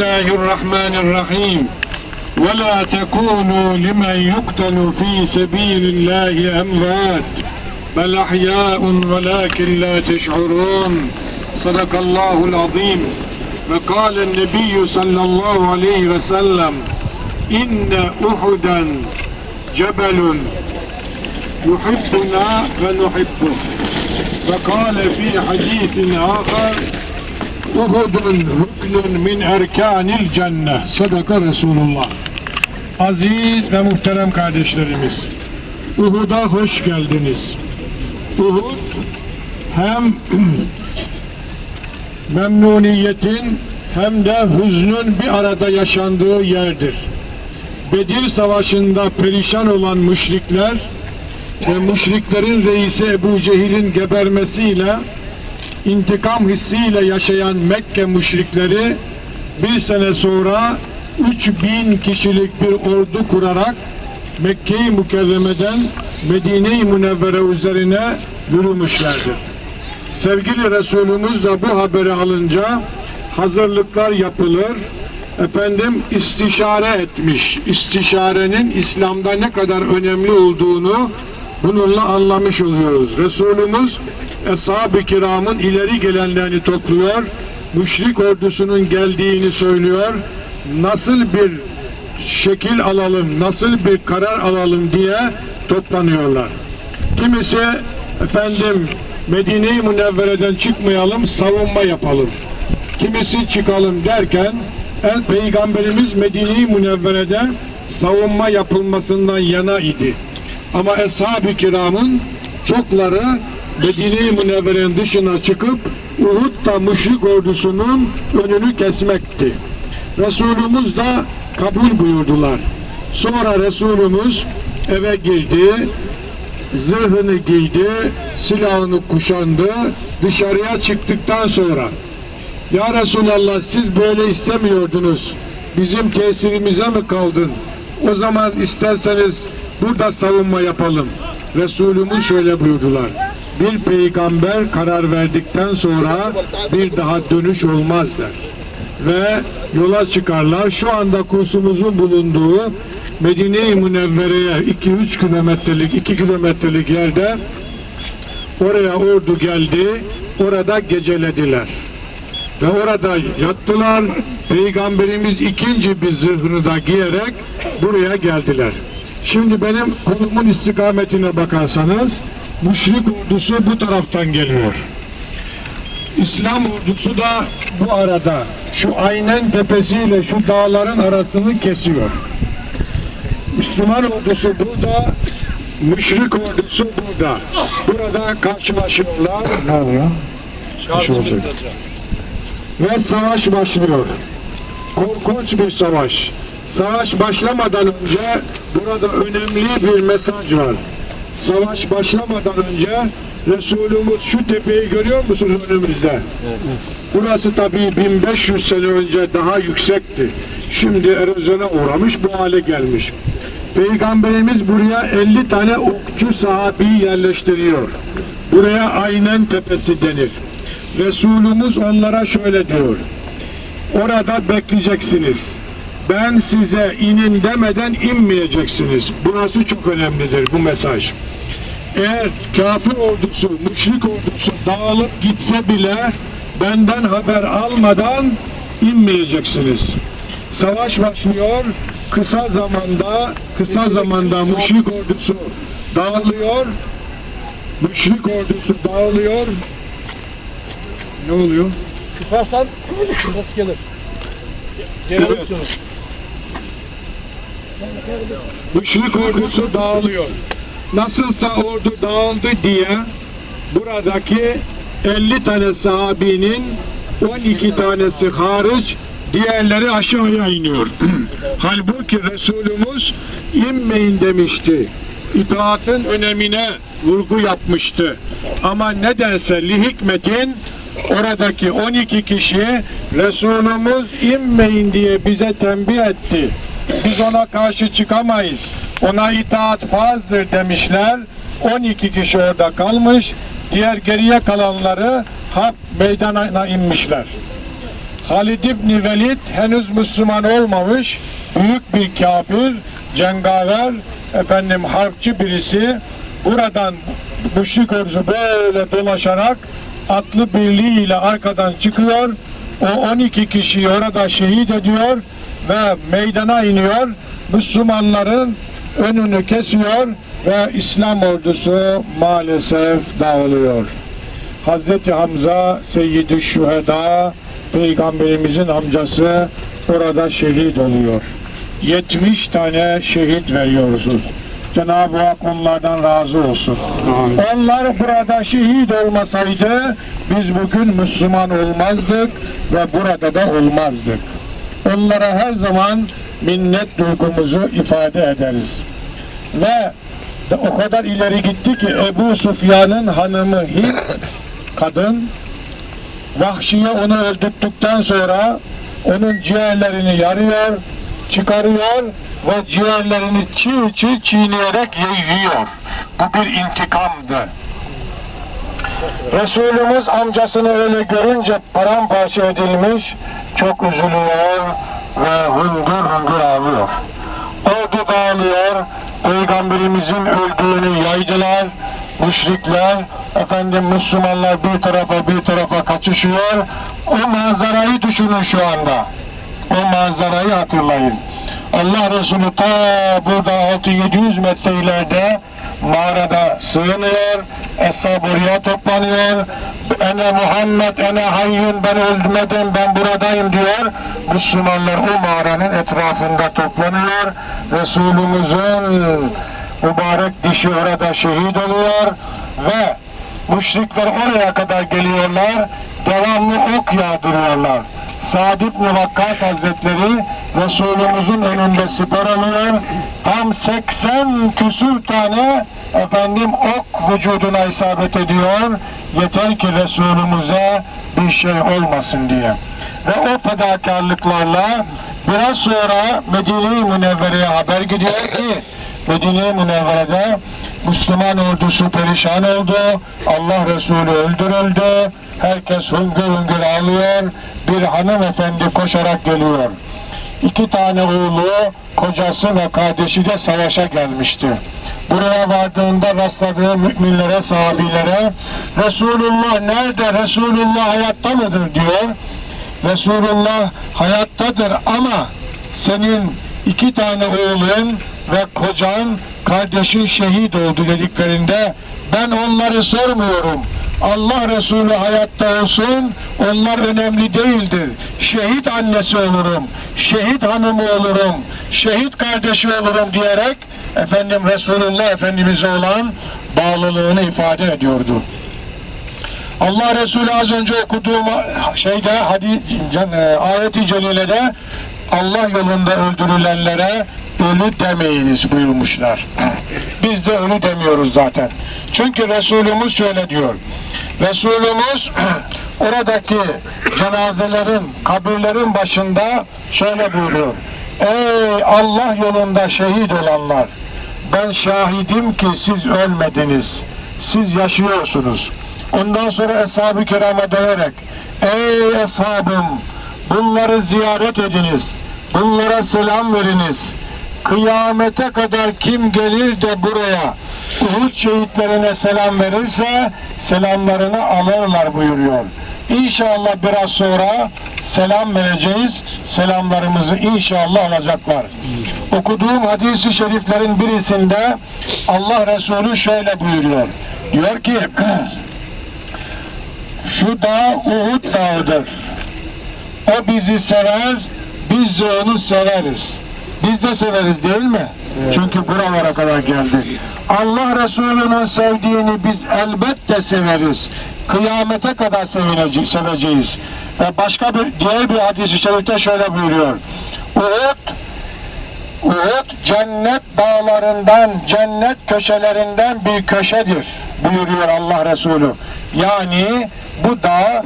الله الرحمن الرحيم. ولا تكونوا لمن يقتل في سبيل الله أموات بل أحياء ولكن لا تشعرون. صدق الله العظيم. وقال النبي صلى الله عليه وسلم إن أحدا جبل يحبنا ونحبه. وقال في حديث آخر Uhudun rüknün min erkanil cennet. Sadaka Resulullah. Aziz ve muhterem kardeşlerimiz. Uhud'a hoş geldiniz. Uhud hem memnuniyetin hem de hüznün bir arada yaşandığı yerdir. Bedir Savaşı'nda perişan olan müşrikler ve müşriklerin reisi Ebu Cehil'in gebermesiyle intikam hissiyle yaşayan Mekke müşrikleri bir sene sonra 3000 kişilik bir ordu kurarak Mekke-i Mükerreme'den Medine-i Münevvere üzerine yürümüşlerdir. Sevgili Resulümüz de bu haberi alınca hazırlıklar yapılır, efendim istişare etmiş. İstişarenin İslam'da ne kadar önemli olduğunu bununla anlamış oluyoruz. Resulümüz Eshab-ı kiramın ileri gelenlerini topluyor, müşrik ordusunun geldiğini söylüyor, nasıl bir şekil alalım, nasıl bir karar alalım diye toplanıyorlar. Kimisi efendim Medine-i Münevvere'den çıkmayalım, savunma yapalım. Kimisi çıkalım derken el Peygamberimiz Medine-i Münevvere'de savunma yapılmasından yana idi. Ama Eshab-ı kiramın çokları Medine-i Münevvere'nin dışına çıkıp Uhud'da müşrik ordusunun önünü kesmekti. Resulümüz de kabul buyurdular. Sonra Resulümüz eve girdi, zırhını giydi, silahını kuşandı, dışarıya çıktıktan sonra Ya Resulallah siz böyle istemiyordunuz, bizim tesirimize mi kaldın? O zaman isterseniz burada savunma yapalım. Resulümüz şöyle buyurdular. Bir peygamber karar verdikten sonra bir daha dönüş olmaz der. Ve yola çıkarlar. Şu anda kursumuzun bulunduğu Medine-i Münevvere'ye 2-3 kilometrelik 2 kilometrelik yerde oraya ordu geldi. Orada gecelediler. Ve orada yattılar. Peygamberimiz ikinci bir zırhını da giyerek buraya geldiler. Şimdi benim kolumun istikametine bakarsanız müşrik ordusu bu taraftan geliyor. İslam ordusu da bu arada şu Aynen tepesiyle şu dağların arasını kesiyor. Müslüman ordusu burada, müşrik ordusu burada. Burada karşılaşıyorlar. Ne oluyor? Bir şey. Ve savaş başlıyor. Korkunç bir savaş. Savaş başlamadan önce burada önemli bir mesaj var. Savaş başlamadan önce Resulümüz şu tepeyi görüyor musunuz önümüzde? Burası tabii 1500 sene önce daha yüksekti. Şimdi erozyona uğramış bu hale gelmiş. Peygamberimiz buraya 50 tane okçu sahabi yerleştiriyor. Buraya Aynen Tepesi denir. Resulümüz onlara şöyle diyor. Orada bekleyeceksiniz. Ben size inin demeden inmeyeceksiniz. Burası çok önemlidir bu mesaj. Eğer kafir ordusu, müşrik ordusu dağılıp gitse bile benden haber almadan inmeyeceksiniz. Savaş başlıyor. Kısa zamanda, kısa zamanda müşrik ordusu dağılıyor. Müşrik ordusu dağılıyor. Ne oluyor? Kısarsan kısası gelir. Geri Evet. Müşrik ordusu dağılıyor. Nasılsa ordu dağıldı diye buradaki 50 tane sahabinin 12 tanesi hariç diğerleri aşağıya iniyor. Halbuki Resulümüz inmeyin demişti. İtaatın önemine vurgu yapmıştı. Ama nedense li hikmetin oradaki 12 kişi Resulümüz inmeyin diye bize tembih etti. Biz ona karşı çıkamayız. Ona itaat farzdır demişler. 12 kişi orada kalmış. Diğer geriye kalanları hap meydana inmişler. Halid İbni Velid henüz Müslüman olmamış büyük bir kafir, cengaver, efendim harpçı birisi buradan müşrik ordusu böyle dolaşarak atlı birliğiyle arkadan çıkıyor. O 12 kişiyi orada şehit ediyor ve meydana iniyor. Müslümanların önünü kesiyor ve İslam ordusu maalesef dağılıyor. Hazreti Hamza Seyyid-i Şüheda Peygamberimizin amcası orada şehit oluyor. 70 tane şehit veriyoruz. Cenab-ı Hak onlardan razı olsun. Onlar burada şehit olmasaydı biz bugün Müslüman olmazdık ve burada da olmazdık. Onlara her zaman minnet duygumuzu ifade ederiz. Ve de o kadar ileri gitti ki Ebu Sufyan'ın hanımı Hint kadın Vahşiye onu öldürdükten sonra onun ciğerlerini yarıyor, çıkarıyor ve ciğerlerini çiğ çiğ çiğneyerek yiyor. Bu bir intikamdı. Resulümüz amcasını öyle görünce paramparça edilmiş, çok üzülüyor ve hüngür hüngür ağlıyor. Ordu dağılıyor, Peygamberimizin öldüğünü yaydılar, müşrikler, efendim Müslümanlar bir tarafa bir tarafa kaçışıyor. O manzarayı düşünün şu anda. O manzarayı hatırlayın. Allah Resulü ta burada 6-700 metre ileride mağarada sığınıyor. Eshab oraya toplanıyor. Ene Muhammed, ene hayyun ben ölmedim, ben buradayım diyor. Müslümanlar o mağaranın etrafında toplanıyor. Resulümüzün mübarek dişi orada şehit oluyor ve müşrikler oraya kadar geliyorlar, devamlı ok yağdırıyorlar. Sa'd ibn Vakkas Hazretleri Resulümüzün önünde siper alıyor. Tam 80 küsür tane efendim ok vücuduna isabet ediyor. Yeter ki Resulümüze bir şey olmasın diye. Ve o fedakarlıklarla biraz sonra Medine-i Münevvere'ye haber gidiyor ki Medine-i Münevvere'de Müslüman ordusu perişan oldu. Allah Resulü öldürüldü. Herkes hüngür hüngür ağlıyor. Bir hanımefendi koşarak geliyor. İki tane oğlu, kocası ve kardeşi de savaşa gelmişti. Buraya vardığında rastladığı müminlere, sahabilere Resulullah nerede, Resulullah hayatta mıdır diyor. Resulullah hayattadır ama senin iki tane oğlun ve kocan, kardeşin şehit oldu dediklerinde ben onları sormuyorum. Allah Resulü hayatta olsun, onlar önemli değildir. Şehit annesi olurum, şehit hanımı olurum, şehit kardeşi olurum diyerek efendim Resulullah Efendimiz'e olan bağlılığını ifade ediyordu. Allah Resulü az önce okuduğum şeyde hadi can- e, ayeti celilede Allah yolunda öldürülenlere ölü demeyiniz buyurmuşlar. Biz de ölü demiyoruz zaten. Çünkü Resulümüz şöyle diyor. Resulümüz oradaki cenazelerin, kabirlerin başında şöyle buyuruyor. Ey Allah yolunda şehit olanlar! Ben şahidim ki siz ölmediniz. Siz yaşıyorsunuz. Ondan sonra Eshab-ı Kiram'a dönerek Ey eshabım! Bunları ziyaret ediniz. Bunlara selam veriniz. Kıyamete kadar kim gelir de buraya Uhud şehitlerine selam verirse selamlarını alırlar buyuruyor. İnşallah biraz sonra selam vereceğiz. Selamlarımızı inşallah alacaklar. Okuduğum hadisi şeriflerin birisinde Allah Resulü şöyle buyuruyor. Diyor ki şu dağ Uhud dağıdır. O bizi sever, biz de onu severiz. Biz de severiz değil mi? Çünkü buralara kadar geldik. Allah Resulü'nün sevdiğini biz elbette severiz. Kıyamete kadar sevinece- seveceğiz. Ve başka bir diğer bir hadis-i şerifte şöyle buyuruyor. Uhud Uhud cennet dağlarından, cennet köşelerinden bir köşedir buyuruyor Allah Resulü. Yani bu dağ